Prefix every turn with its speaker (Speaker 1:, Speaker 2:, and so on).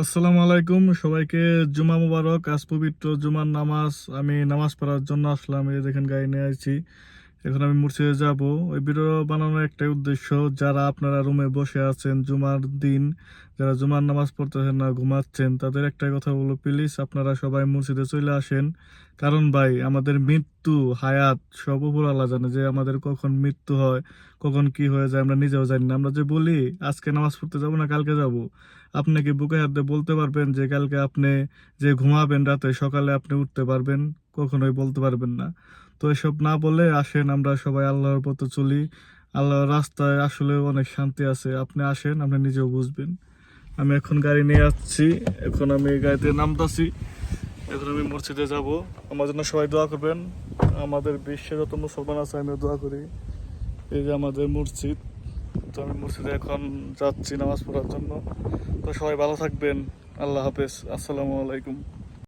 Speaker 1: আসসালামু আলাইকুম, সবাইকে জুমা মুবারক। আজ পবিত্র জুমার নামাজ, আমি নামাজ পড়ার জন্য আসলাম। এই দেখেন গাড়ি নিয়ে আইছি। এখন আমি মসজিদে যাব। ওই ভিডিও বানানোর একটাই উদ্দেশ্য, যারা আপনারা রুমে বসে আছেন জুমার দিন, যারা জুমার নামাজ পড়তেছেন না, ঘুমাচ্ছেন, তাদের একটাই কথা বলো প্লিজ আপনারা সবাই মসজিদে চলে আসেন। কারণ ভাই, আমাদের মৃত্যু, হায়াত, সব উপরওয়ালা জানে যে আমাদের কখন মৃত্যু হয়, কখন কি হয়ে যায়, আমরা নিজেও জানি না। আমরা যে বলি, আজকে নামাজ পড়তে যাব না, কালকে যাব? আপনি কি বুকে হাত বলতে পারবেন যে কালকে আপনি যে ঘুমাবেন রাতে, সকালে আপনি উঠতে পারবেন? কখনোই বলতে পারবেন না। তো এসব না বলে আসেন, আমরা সবাই আল্লাহর পথে চলি। আল্লাহর রাস্তায় আসলে অনেক শান্তি আছে। আপনি আসেন, আপনি নিজেও বুঝবেন। আমি এখন গাড়ি নিয়ে যাচ্ছি এখন আমি গাড়িতে নামতাছি। এখন আমি মসজিদে যাব। আমার জন্য সবাই দোয়া করবেন। আমাদের বিশ্বে যত মুসলমান আছে, আমিও দোয়া করি। এই যে আমাদের মসজিদ। তো আমি মসজিদে এখন যাচ্ছি নামাজ পড়ার জন্য। তো সবাই ভালো থাকবেন। আল্লাহ হাফেজ। আসসালামু আলাইকুম।